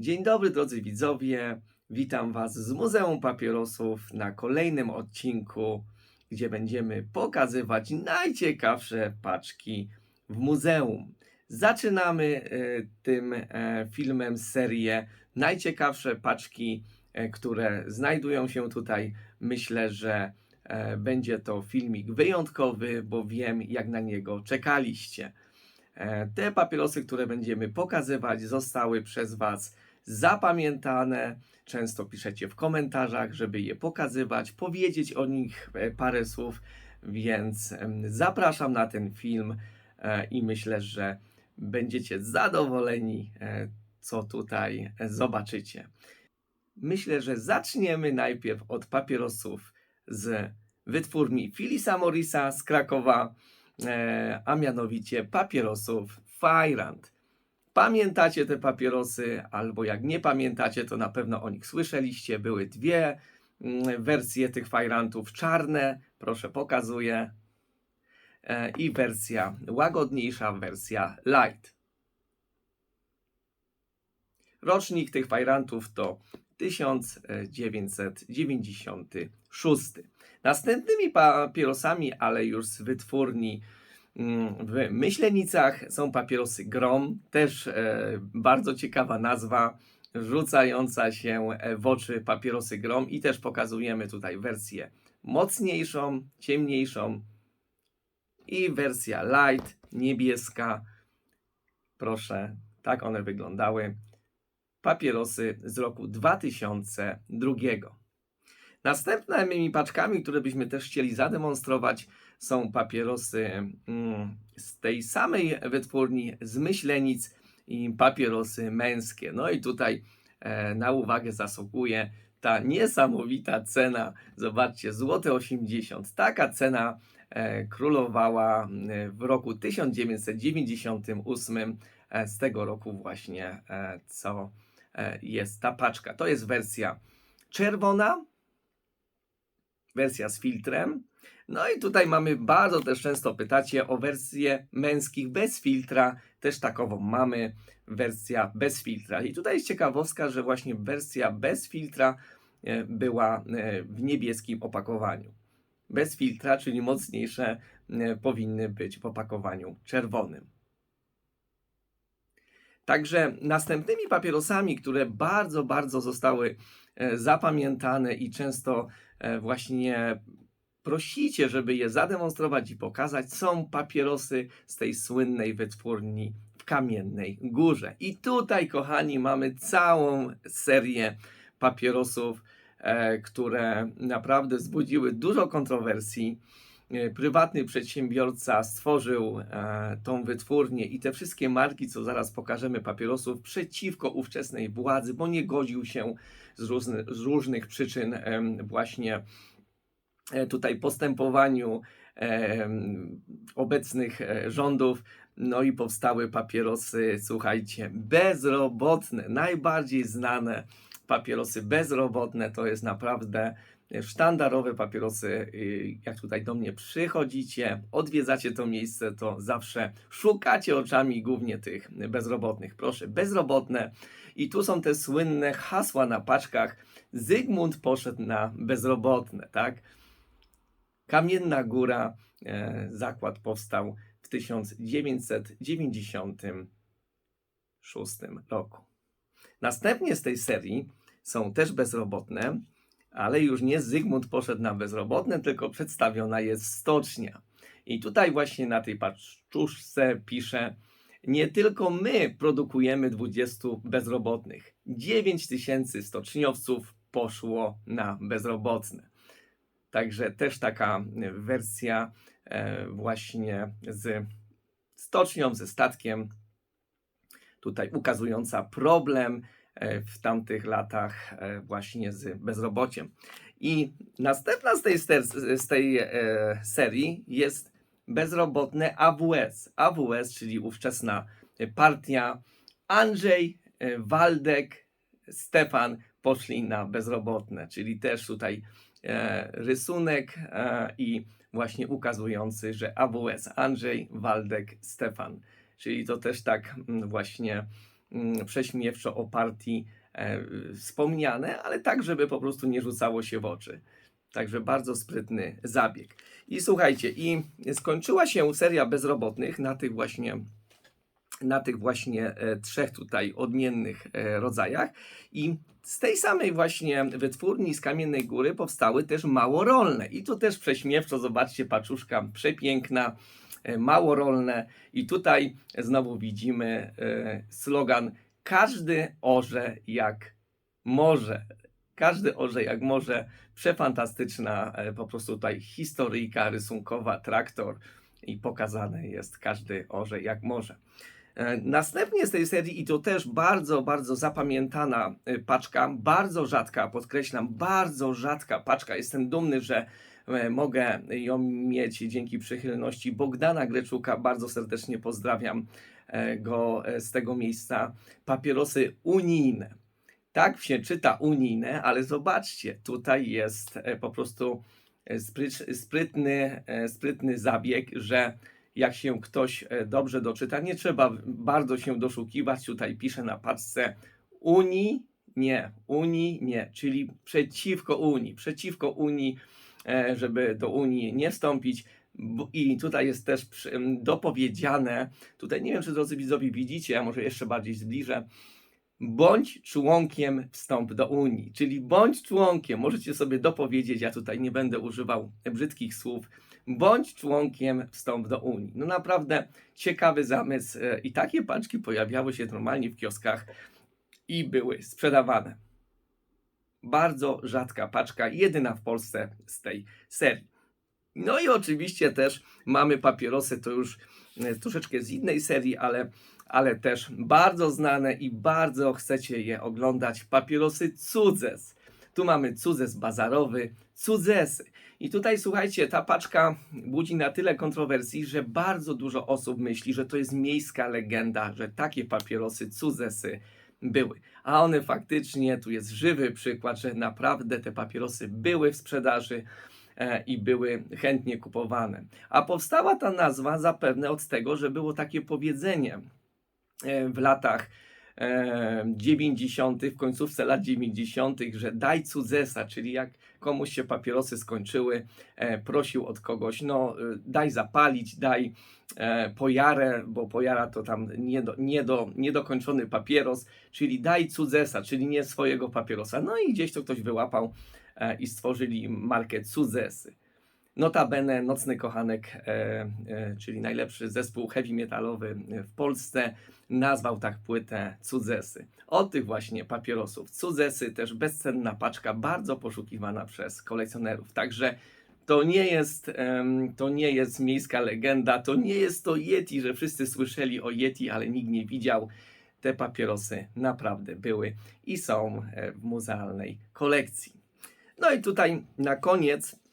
Dzień dobry drodzy widzowie, witam Was z Muzeum Papierosów na kolejnym odcinku, gdzie będziemy pokazywać najciekawsze paczki w muzeum. Zaczynamy e, tym e, filmem serię najciekawsze paczki, e, które znajdują się tutaj. Myślę, że będzie to filmik wyjątkowy, bo wiem jak na niego czekaliście. Te papierosy, które będziemy pokazywać, zostały przez Was zapamiętane. Często piszecie w komentarzach, żeby je pokazywać, powiedzieć o nich e, parę słów, więc zapraszam na ten film e, i myślę, że będziecie zadowoleni, e, co tutaj zobaczycie. Myślę, że zaczniemy najpierw od papierosów z wytwórni Philisa Morrisa z Krakowa a mianowicie papierosów Fajrant. Pamiętacie te papierosy, albo jak nie pamiętacie, to na pewno o nich słyszeliście. Były dwie mm, wersje tych Fajrantów: czarne, proszę pokazuję, e, i wersja łagodniejsza, wersja light. Rocznik tych Fajrantów to 1996. Następnymi papierosami, ale już z wytwórni w Myślenicach są papierosy Grom, też e, bardzo ciekawa nazwa, rzucająca się e, w oczy papierosy Grom i też pokazujemy tutaj wersję mocniejszą, ciemniejszą i wersja light, niebieska. Proszę, tak one wyglądały. Papierosy z roku 2002. Następnymi paczkami, które byśmy też chcieli zademonstrować, są papierosy mm, z tej samej wytwórni z Myślenic i papierosy męskie. No i tutaj e, na uwagę zasługuje ta niesamowita cena. Zobaczcie, złote 80. Taka cena e, królowała e, w roku 1998. E, z tego roku właśnie, co jest ta paczka. To jest wersja czerwona, wersja z filtrem. No i tutaj mamy bardzo też często pytacie o wersję męskich bez filtra. Też takową mamy, wersja bez filtra. I tutaj jest ciekawostka, że właśnie wersja bez filtra e, była e, w niebieskim opakowaniu. Bez filtra, czyli mocniejsze, e, powinny być w opakowaniu czerwonym. Także następnymi papierosami, które bardzo, bardzo zostały zapamiętane i często właśnie prosicie, żeby je zademonstrować i pokazać, są papierosy z tej słynnej wytwórni w Kamiennej Górze. I tutaj, kochani, mamy całą serię papierosów, e, które naprawdę wzbudziły dużo kontrowersji. E, Prywatny przedsiębiorca stworzył e, tą wytwórnię i te wszystkie marki, co zaraz pokażemy, papierosów przeciwko ówczesnej władzy, bo nie godził się z, różny, z różnych przyczyn właśnie e, tutaj postępowaniu obecnych e, rządów. No i powstały papierosy, słuchajcie, bezrobotne, najbardziej znane papierosy bezrobotne to jest naprawdę sztandarowe papierosy. y, Jak tutaj do mnie przychodzicie, odwiedzacie to miejsce, to zawsze szukacie oczami głównie tych bezrobotnych. Proszę, bezrobotne. I tu są te słynne hasła na paczkach. Zygmunt poszedł na bezrobotne, tak? Kamienna Góra, e, zakład powstał w 1996 roku. Następnie z tej serii są też bezrobotne, ale już nie Zygmunt poszedł na bezrobotne, tylko przedstawiona jest stocznia. I tutaj właśnie na tej paczuszce pisze, nie tylko my produkujemy 20 bezrobotnych. 9 tysięcy stoczniowców poszło na bezrobotne. Także też taka wersja e, właśnie z stocznią, ze statkiem, tutaj ukazująca problem w tamtych latach e, właśnie z bezrobociem. I następna z tej, z tej e, serii jest bezrobotne AWS. AWS, czyli ówczesna partia. Andrzej, e, Waldek, Stefan poszli na bezrobotne, czyli też tutaj e, rysunek e, i właśnie ukazujący, że AWS Andrzej, Waldek, Stefan. Czyli to też tak mm, właśnie prześmiewczo o partii e, wspomniane, ale tak, żeby po prostu nie rzucało się w oczy. Także bardzo sprytny zabieg. I słuchajcie, i skończyła się seria bezrobotnych na tych właśnie na tych właśnie e, trzech tutaj odmiennych e, rodzajach i z tej samej właśnie wytwórni z Kamiennej Góry powstały też małorolne. I tu też prześmiewczo, zobaczcie, paczuszka przepiękna, e, małorolne. I tutaj znowu widzimy e, slogan każdy orze jak może. Każdy orze jak może. Przefantastyczna e, po prostu tutaj historyjka rysunkowa, traktor i pokazane jest każdy orze jak może. Następnie z tej serii, i to też bardzo, bardzo zapamiętana paczka, bardzo rzadka, podkreślam, bardzo rzadka paczka. Jestem dumny, że mogę ją mieć dzięki przychylności Bogdana Greczuka. Bardzo serdecznie pozdrawiam e, go e, z tego miejsca. Papierosy unijne. Tak się czyta unijne, ale zobaczcie, tutaj jest e, po prostu e, sprytny, e, sprytny zabieg, że jak się ktoś e, dobrze doczyta, nie trzeba bardzo się doszukiwać. Tutaj pisze na paczce Unii, nie, Unii, nie, czyli przeciwko Unii, przeciwko Unii, e, żeby do Unii nie wstąpić. I tutaj jest też dopowiedziane, tutaj nie wiem, czy drodzy widzowie widzicie, a może jeszcze bardziej zbliżę, bądź członkiem wstąp do Unii, czyli bądź członkiem, możecie sobie dopowiedzieć, ja tutaj nie będę używał brzydkich słów, bądź członkiem wstąp do Unii. No naprawdę ciekawy zamysł e, i takie paczki pojawiały się normalnie w kioskach i były sprzedawane. Bardzo rzadka paczka, jedyna w Polsce z tej serii. No i oczywiście też mamy papierosy, to już e, troszeczkę z innej serii, ale, ale też bardzo znane i bardzo chcecie je oglądać. Papierosy Cudzes. Tu mamy Cudzes bazarowy, Cudzesy. I tutaj słuchajcie, ta paczka budzi na tyle kontrowersji, że bardzo dużo osób myśli, że to jest miejska legenda, że takie papierosy Cudzesy były. A one faktycznie, tu jest żywy przykład, że naprawdę te papierosy były w sprzedaży e, i były chętnie kupowane. A powstała ta nazwa zapewne od tego, że było takie powiedzenie e, w latach 90., w końcówce lat 90., że daj cudzesa, czyli jak komuś się papierosy skończyły, e, prosił od kogoś, no e, daj zapalić, daj e, pojarę, bo pojara to tam niedo, niedo, niedokończony papieros, czyli daj cudzesa, czyli nie swojego papierosa. No i gdzieś to ktoś wyłapał i stworzyli markę Cudzesy. Notabene Nocny Kochanek, e, e, czyli najlepszy zespół heavy metalowy w Polsce, nazwał tak płytę Cudzesy. Od tych właśnie papierosów. Cudzesy też bezcenna paczka, bardzo poszukiwana przez kolekcjonerów. Także to nie jest, to nie jest miejska legenda, to nie jest to Yeti, że wszyscy słyszeli o Yeti, ale nikt nie widział. Te papierosy naprawdę były i są e, w muzealnej kolekcji. No i tutaj na koniec e,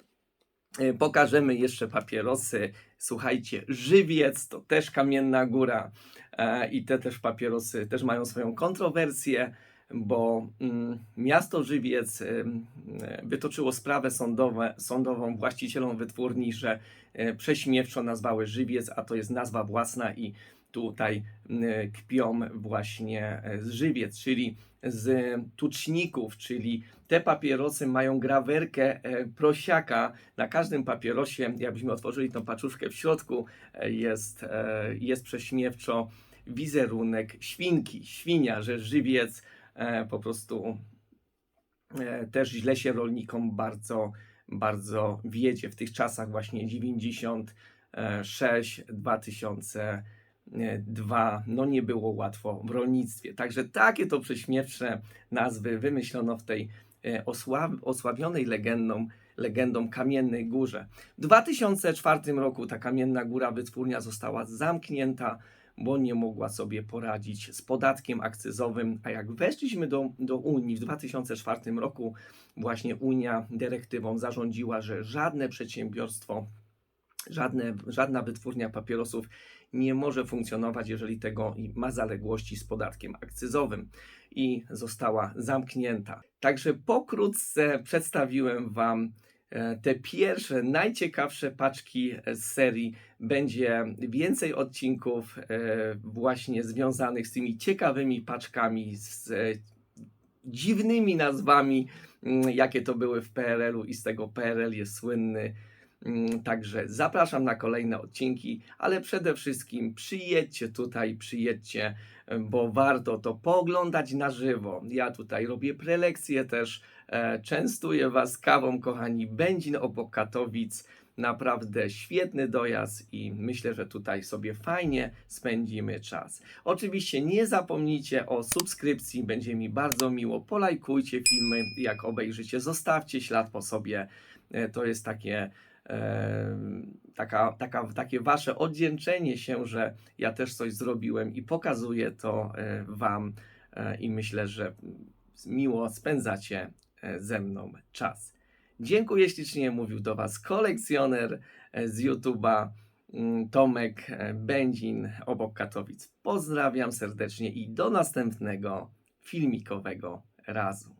pokażemy jeszcze papierosy. Słuchajcie, żywiec to też kamienna góra e, i te też papierosy też mają swoją kontrowersję, bo mm, miasto Żywiec ym, e, wytoczyło sprawę sądowe, sądową właścicielom wytwórni, że prześmiewczo nazwały Żywiec, a to jest nazwa własna i tutaj kpią właśnie e, z Żywiec, czyli z tuczników, czyli te papierosy mają grawerkę e, prosiaka. Na każdym papierosie, jakbyśmy otworzyli tą paczuszkę w środku, e, jest, e, jest prześmiewczo wizerunek świnki, świnia, że żywiec po prostu też źle się rolnikom bardzo, bardzo wiedzie w tych czasach właśnie 96, 2002, no nie było łatwo w rolnictwie. Także takie to prześmiewcze nazwy wymyślono w tej e, osław, osławionej legendą, legendą Kamiennej Górze. W 2004 roku ta Kamienna Góra wytwórnia została zamknięta, bo nie mogła sobie poradzić z podatkiem akcyzowym, a jak weszliśmy do, do Unii w 2004 roku, właśnie Unia dyrektywą zarządziła, że żadne przedsiębiorstwo, żadne, żadna wytwórnia papierosów nie może funkcjonować, jeżeli tego ma zaległości z podatkiem akcyzowym i została zamknięta. Także pokrótce przedstawiłem Wam e, te pierwsze, najciekawsze paczki z serii. Będzie więcej odcinków e, właśnie związanych z tymi ciekawymi paczkami, z e, dziwnymi nazwami, mm, jakie to były w PRL-u i z tego PRL jest słynny. Mm, Także zapraszam na kolejne odcinki, ale przede wszystkim przyjedźcie tutaj, przyjedźcie, bo warto to pooglądać na żywo. Ja tutaj robię prelekcje też, e, częstuję Was kawą, kochani. Będzin obok Katowic. Naprawdę świetny dojazd i myślę, że tutaj sobie fajnie spędzimy czas. Oczywiście nie zapomnijcie o subskrypcji, będzie mi bardzo miło. Polajkujcie filmy, jak obejrzycie, zostawcie ślad po sobie. E, To jest takie, taka, taka, takie wasze oddzięczenie się, że ja też coś zrobiłem i pokazuję to e, wam e, i myślę, że miło spędzacie e, ze mną czas. Dziękuję ślicznie, mówił do Was kolekcjoner z YouTube'a mm, Tomek Będzin obok Katowic. Pozdrawiam serdecznie i do następnego filmikowego razu.